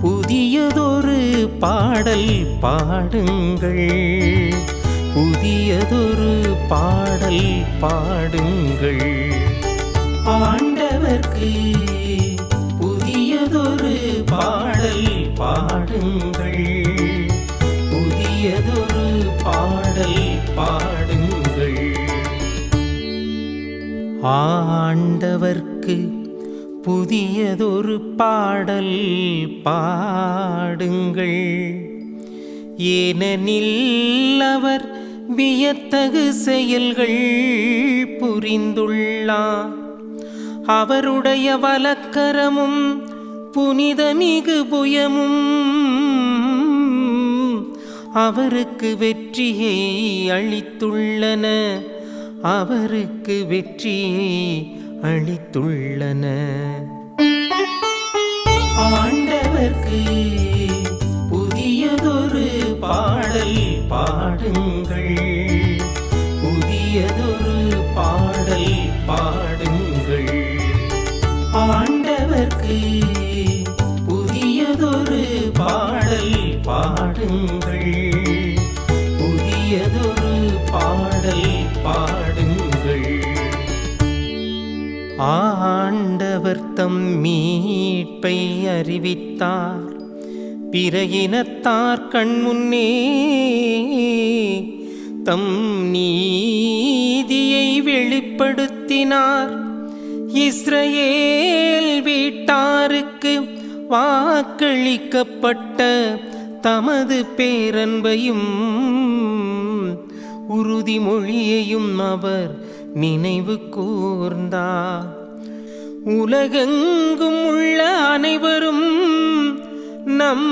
புதியதொரு பாடல் பாடுங்கள். புதியதொரு பாடல் பாடுங்கள். ஆண்டவர்க்கு புதியதொரு பாடல் பாடுங்கள். புதியதொரு பாடல் பாடுங்கள். ஆண்டவர்க்கு புதியதொரு பாடல் பாடுங்கள். ஏனெனில் அவர் வியத்தகு செயல்கள் புரிந்துள்ளார் அவருடைய வலக்கரமும் புனிதமிகு புயமும் அவருக்கு வெற்றியை அளித்துள்ளன. அவருக்கு வெற்றியை அளித்துள்ளன ஆண்டவர்க்கு புதியதொரு பாடல் பாடுங்கள். புதியதொரு பாடல் பாடுங்கள். ஆண்டவர்க்கு புதியதொரு பாடல் பாடுங்கள். ஆண்டவர் தம் மீட்பை அறிவித்தார். பிற இனத்தார் கண்முன்னே தம் நீதியை வெளிப்படுத்தினார். இஸ்ரேல் வீட்டாருக்கு வாக்களிக்கப்பட்ட தமது பேரன்பையும் உறுதிமொழியையும் அவர் நினைவு கூர்ந்தார் உலகெங்கும் உள்ள அனைவரும் நம்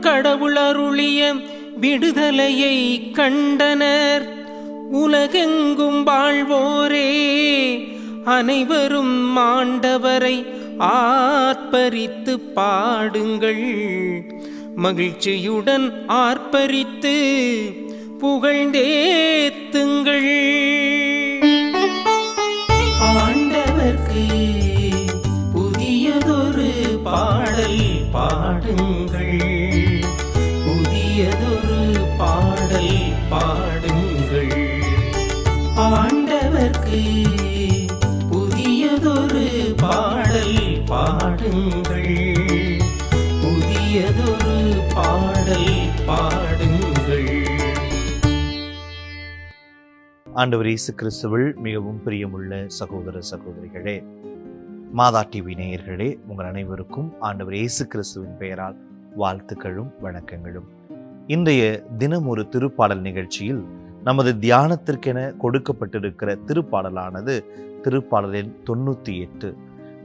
கடவுளருளிய விடுதலையை கண்டனர். உலகெங்கும் வாழ்வோரே அனைவரும் மாண்டவரை ஆர்ப்பரித்து பாடுங்கள். மகிழ்ச்சியுடன் ஆர்ப்பரித்து புகழ்ந்தேத்துங்கள். ஆண்டவர்க்கு புதியதொரு பாடல் பாடுங்கள். புதியதொரு பாடல் பாடுங்கள். ஆண்டவர்க்கு புதியதொரு பாடல் பாடுங்கள். புதியதொரு பாடல் பாடுங்கள். ஆண்டவர் இயேசு கிறிஸ்துவில் மிகவும் பிரியமுள்ள சகோதர சகோதரிகளே மாதா டிவி நேயர்களே உங்கள் அனைவருக்கும் ஆண்டவர் இயேசு கிறிஸ்துவின் பெயரால் வாழ்த்துக்களும் வணக்கங்களும். இன்றைய தினம் ஒரு திருப்பாடல் நிகழ்ச்சியில் நமது தியானத்திற்கென கொடுக்கப்பட்டிருக்கிற திருப்பாடலானது திருப்பாடலின் தொண்ணூத்தி எட்டு.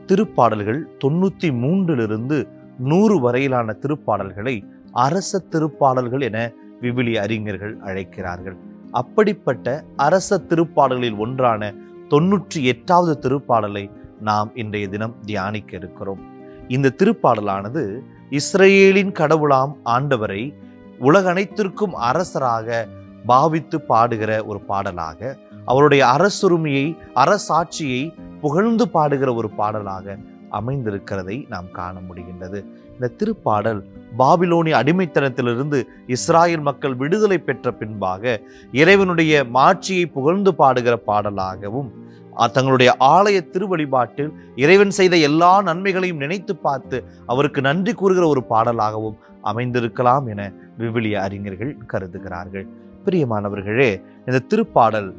திருப்பாடல்கள் தொண்ணூத்தி மூன்றிலிருந்து நூறு வரையிலான திருப்பாடல்களை அரச திருப்பாடல்கள் என விவிலிய அறிஞர்கள் அழைக்கிறார்கள். அப்படிப்பட்ட அரச திருப்பாடலில் ஒன்றான தொன்னூற்றி எட்டாவது திருப்பாடலை நாம் இன்றைய தினம் தியானிக்க இருக்கிறோம். இந்த திருப்பாடலானது இஸ்ரேலின் கடவுளாம் ஆண்டவரை உலகனைத்திற்கும் அரசராக பாவித்து பாடுகிற ஒரு பாடலாக அவருடைய அரசுரிமையை அரசாட்சியை புகழ்ந்து பாடுகிற ஒரு பாடலாக அமைந்திருக்கிறதை நாம் காண முடிகின்றது. இந்த திருப்பாடல் பாபிலோனிய அடிமைத்தனத்திலிருந்து இஸ்ராயல் மக்கள் விடுதலை பெற்ற பின்பாக இறைவனுடைய மாட்சியை புகழ்ந்து பாடுகிற பாடலாகவும் தங்களுடைய ஆலய திருவழிபாட்டில் இறைவன் செய்த எல்லா நன்மைகளையும் நினைத்து பார்த்து அவருக்கு நன்றி கூறுகிற ஒரு பாடலாகவும் அமைந்திருக்கலாம் என விவிலிய அறிஞர்கள் கருதுகிறார்கள். பிரியமானவர்களே இந்த திருப்பாடல்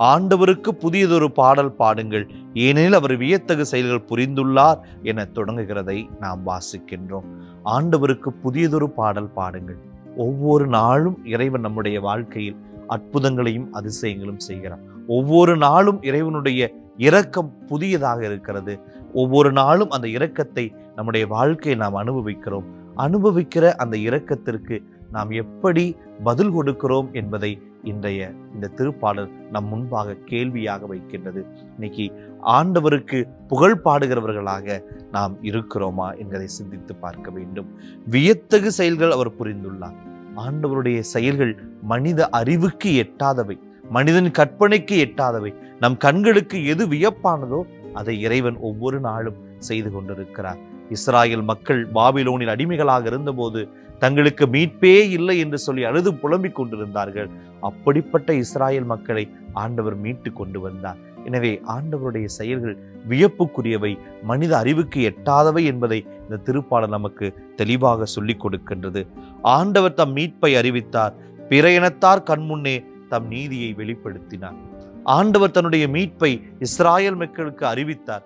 ஆண்டவருக்கு புதியதொரு பாடல் பாடுங்கள். ஏனெனில் அவர் வியத்தகு செயல்கள் புரிந்துள்ளார் என தொடங்குகிறதை நாம் வாசிக்கின்றோம். ஆண்டவருக்கு புதியதொரு பாடல் பாடுங்கள். ஒவ்வொரு நாளும் இறைவன் நம்முடைய வாழ்க்கையில் அற்புதங்களையும் அதிசயங்களும் செய்கிறார். ஒவ்வொரு நாளும் இறைவனுடைய இரக்கம் புதியதாக இருக்கிறது. ஒவ்வொரு நாளும் அந்த இரக்கத்தை நம்முடைய வாழ்க்கையை நாம் அனுபவிக்கிறோம். அனுபவிக்கிற அந்த இரக்கத்திற்கு நாம் எப்படி பதில் கொடுக்கிறோம் என்பதை இன்றைய இந்த திருப்பாடல் நம் முன்பாக கேள்வியாக வைக்கின்றது. இன்னைக்கு ஆண்டவருக்கு புகழ் பாடுகிறவர்களாக நாம் இருக்கிறோமா என்பதை சிந்தித்து பார்க்க வேண்டும். வியத்தகு செயல்கள் அவர் புரிந்துள்ளார். ஆண்டவருடைய செயல்கள் மனித அறிவுக்கு எட்டாதவை மனிதன் கற்பனைக்கு எட்டாதவை நம் கண்களுக்கு எது வியப்பானதோ அதை இறைவன் ஒவ்வொரு நாளும் செய்து கொண்டிருக்கிறார். இஸ்ராயல் மக்கள் பாபிலோனில் அடிமைகளாக இருந்தபோது தங்களுக்கு மீட்பே இல்லை என்று சொல்லி அழுது புலம்பிக் கொண்டிருந்தார்கள். அப்படிப்பட்ட இஸ்ராயல் மக்களை ஆண்டவர் மீட்டு கொண்டு வந்தார். எனவே ஆண்டவருடைய செயல்கள் வியப்புக்குரியவை மனித அறிவுக்கு எட்டாதவை என்பதை இந்த திருப்பாடல் நமக்கு தெளிவாக சொல்லிக் கொடுக்கின்றது. ஆண்டவர் தம் மீட்பை அறிவித்தார் பிற இனத்தார் கண்முன்னே தம் நீதியை வெளிப்படுத்தினார். ஆண்டவர் தன்னுடைய மீட்பை இஸ்ராயல் மக்களுக்கு அறிவித்தார்.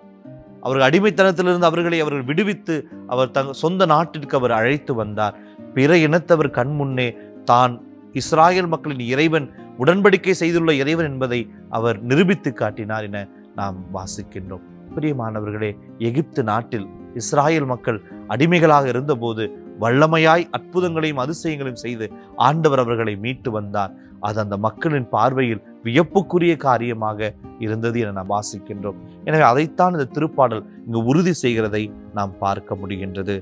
அவர்கள் அடிமைத்தனத்திலிருந்து அவர்களை அவர்கள் விடுவித்து அவர் தங் சொந்த நாட்டிற்கு அவர் அழைத்து வந்தார். பிற இனத்தவர் கண் முன்னே தான் இஸ்ராயல் மக்களின் இறைவன் உடன்படிக்கை செய்துள்ள இறைவன் என்பதை அவர் நிரூபித்து காட்டினார் என நாம் வாசிக்கின்றோம். பிரியமானவர்களே எகிப்து நாட்டில் இஸ்ராயல் மக்கள் அடிமைகளாக இருந்தபோது வல்லமையாய் அற்புதங்களையும் அதிசயங்களையும் செய்து ஆண்டவர் அவர்களை மீட்டு வந்தார். அது அந்த மக்களின் பார்வையில் வியப்புக்குரிய காரியமாக இருந்தது என நாம் வாசிக்கின்றோம். எனவே அதைத்தான் இந்த திருப்பாடல் இங்கு உறுதி செய்கிறதை நாம் பார்க்க முடிகின்றது.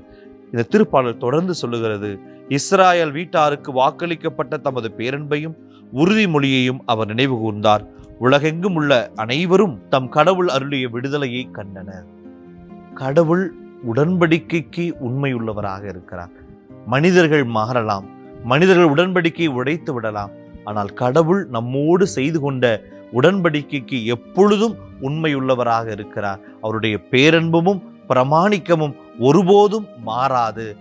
இந்த திருப்பாடல் தொடர்ந்து சொல்லுகிறது. இஸ்ராயல் வீட்டாருக்கு வாக்களிக்கப்பட்ட தமது பேரன்பையும் உறுதிமொழியையும் அவர் நினைவு கூர்ந்தார். உலகெங்கும் உள்ள அனைவரும் தம் கடவுள் அருளிய விடுதலையை கண்டனர். கடவுள் உடன்படிக்கைக்கு உண்மையுள்ளவராக இருக்கிறார். மனிதர்கள் மாறலாம். மனிதர்கள் உடன்படிக்கையை உடைத்து விடலாம். ஆனால் கடவுள் நம்மோடு செய்து கொண்ட உடன்படிக்கைக்கு எப்பொழுதும் உண்மையுள்ளவராக இருக்கிறார். அவருடைய பேரன்பும் பிரமாணிக்கமும் ஒருபோதும் மாறாது.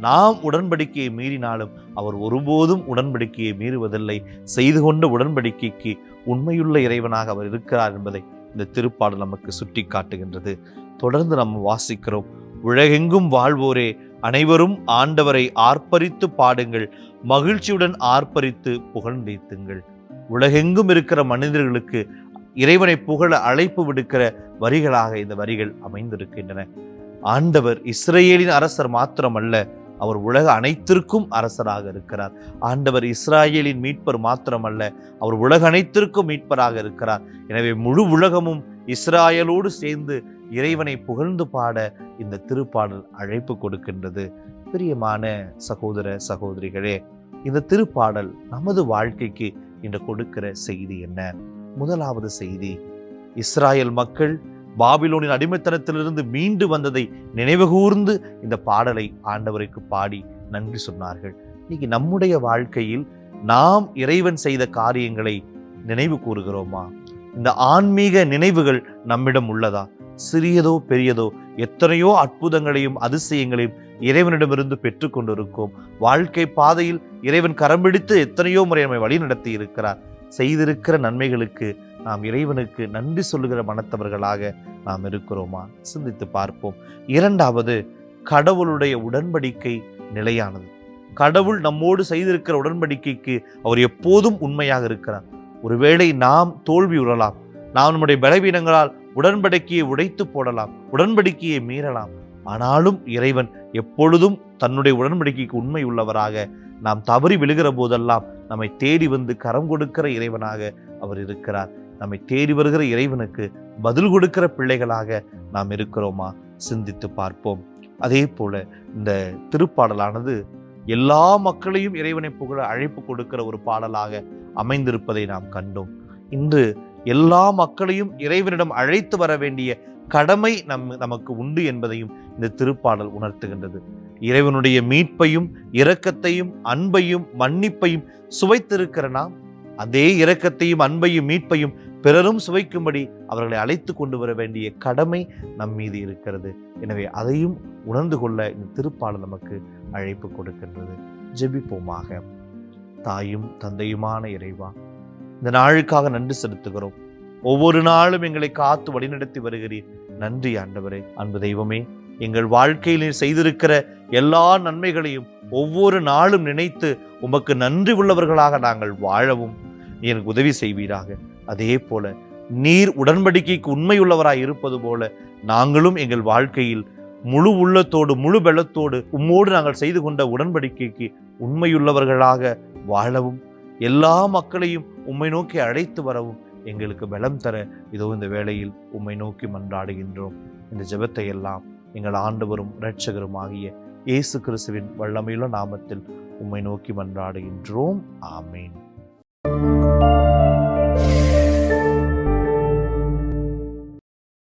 நாம் உடன்படிக்கையை மீறினாலும் அவர் ஒருபோதும் உடன்படிக்கையை மீறுவதில்லை. செய்து கொண்ட உடன்படிக்கைக்கு உண்மையுள்ள இறைவனாக அவர் இருக்கிறார் என்பதை இந்த திருப்பாடல் நமக்கு சுட்டி காட்டுகின்றது தொடர்ந்து நம்ம வாசிக்கிறோம். உலகெங்கும் வாழ்வோரே அனைவரும் ஆண்டவரை ஆர்ப்பரித்து பாடுங்கள். மகிழ்ச்சியுடன் ஆர்ப்பரித்து புகழ்ந்தீத்துங்கள் உலகெங்கும் இருக்கிற மனிதர்களுக்கு இறைவனை புகழ அழைப்பு விடுக்கிற வரிகளாக இந்த வரிகள் அமைந்திருக்கின்றன. ஆண்டவர் இஸ்ரேலின் அரசர் மாத்திரமல்ல அவர் உலக அனைத்திற்கும் அரசராக இருக்கிறார். ஆண்டவர் இஸ்ராயேலின் மீட்பர் மாத்திரமல்ல அவர் உலக அனைத்திற்கும் மீட்பராக இருக்கிறார். எனவே முழு உலகமும் இஸ்ராயலோடு சேர்ந்து இறைவனை புகழ்ந்து பாட இந்த திருப்பாடல் அழைப்பு கொடுக்கின்றது. பிரியமான சகோதர சகோதரிகளே இந்த திருப்பாடல் நமது வாழ்க்கைக்கு இன்று கொடுக்கிற செய்தி என்ன? முதலாவது செய்தி. இஸ்ராயல் மக்கள் பாபிலோனின் அடிமைத்தனத்திலிருந்து மீண்டு வந்ததை நினைவுகூர்ந்து இந்த பாடலை ஆண்டவருக்கு பாடி நன்றி சொன்னார்கள். இன்னைக்கு நம்முடைய வாழ்க்கையில் நாம் இறைவன் செய்த காரியங்களை நினைவு கூறுகிறோமா? இந்த ஆன்மீக நினைவுகள் நம்மிடம் உள்ளதா? சிறியதோ பெரியதோ எத்தனையோ அற்புதங்களையும் அதிசயங்களையும் இறைவனிடமிருந்து பெற்றுக்கொண்டிருக்கோம். வாழ்க்கை பாதையில் இறைவன் கரம்பிடித்து எத்தனையோ முறை நம்மை வழிநடத்தி இருக்கிறார். செய்திருக்கிற நன்மைகளுக்கு நாம் இறைவனுக்கு நன்றி சொல்லுகிற மனத்தவர்களாக நாம் இருக்கிறோமா? சிந்தித்து பார்ப்போம். இரண்டாவது கடவுளுடைய உடன்படிக்கை நிலையானது. கடவுள் நம்மோடு செய்திருக்கிற உடன்படிக்கைக்கு அவர் எப்போதும் உண்மையாக இருக்கிறார். ஒருவேளை நாம் தோல்வி உறலாம். நாம் நம்முடைய பலவீனங்களால் உடன்படிக்கையை உடைத்து போடலாம். உடன்படிக்கையை மீறலாம். ஆனாலும் இறைவன் எப்பொழுதும் தன்னுடைய உடன்படிக்கைக்கு உண்மை உள்ளவராக நாம் தவறி விழுகிற போதெல்லாம் நம்மை தேடி வந்து கரம் கொடுக்கிற இறைவனாக அவர் இருக்கிறார். நம்மை தேடி வருகிற இறைவனுக்கு பதில் கொடுக்கிற பிள்ளைகளாக நாம் இருக்கிறோமா? சிந்தித்து பார்ப்போம். அதே போல இந்த திருப்பாடலானது எல்லா மக்களையும் இறைவனை புகழ அழைப்பு கொடுக்கிற ஒரு பாடலாக அமைந்திருப்பதை நாம் கண்டோம். இன்று எல்லா மக்களையும் இறைவனிடம் அழைத்து வர வேண்டிய கடமை நம் நமக்கு உண்டு என்பதையும் இந்த திருப்பாடல் உணர்த்துகின்றது. இறைவனுடைய மீட்பையும் இரக்கத்தையும் அன்பையும் மன்னிப்பையும் சுவைத்திருக்கிற நாம் அதே இரக்கத்தையும் அன்பையும் மீட்பையும் பிறரும் சுவைக்கும்படி அவர்களை அழைத்து கொண்டு வர வேண்டிய கடமை நம் மீது இருக்கிறது. எனவே அதையும் உணர்ந்து கொள்ள இந்த திருப்பாடல் நமக்கு அழைப்பு கொடுக்கின்றது. ஜெபிப்போமாக. தாயும் தந்தையுமான இறைவா இந்த நாளுக்காக நன்றி செலுத்துகிறோம். ஒவ்வொரு நாளும் எங்களை காத்து வழிநடத்தி வருகிறீர். நன்றி ஆண்டவரே. அன்பு தெய்வமே எங்கள் வாழ்க்கையில் செய்திருக்கிற எல்லா நன்மைகளையும் ஒவ்வொரு நாளும் நினைத்து உமக்கு நன்றி உள்ளவர்களாக நாங்கள் வாழவும். எனக்கு உதவி செய்வீராக. அதே போல நீர் உடன்படிக்கைக்கு உண்மையுள்ளவராய் இருப்பது போல நாங்களும் எங்கள் வாழ்க்கையில் முழு உள்ளத்தோடு முழு பலத்தோடு உம்மோடு நாங்கள் செய்து கொண்ட உடன்படிக்கைக்கு உண்மையுள்ளவர்களாக வாழவும். எல்லா மக்களையும் உம்மை நோக்கி அழைத்து வரவும் எங்களுக்கு பலம் தர இதோ இந்த வேளையில் உம்மை நோக்கி மன்றாடுகின்றோம். இந்த ஜெபத்தை எல்லாம் எங்கள் ஆண்டவரும் இரட்சகரும் ஆகிய இயேசு கிறிஸ்துவின் வல்லமையுள்ள நாமத்தில் உம்மை நோக்கி மன்றாடுகின்றோம். ஆமீன்.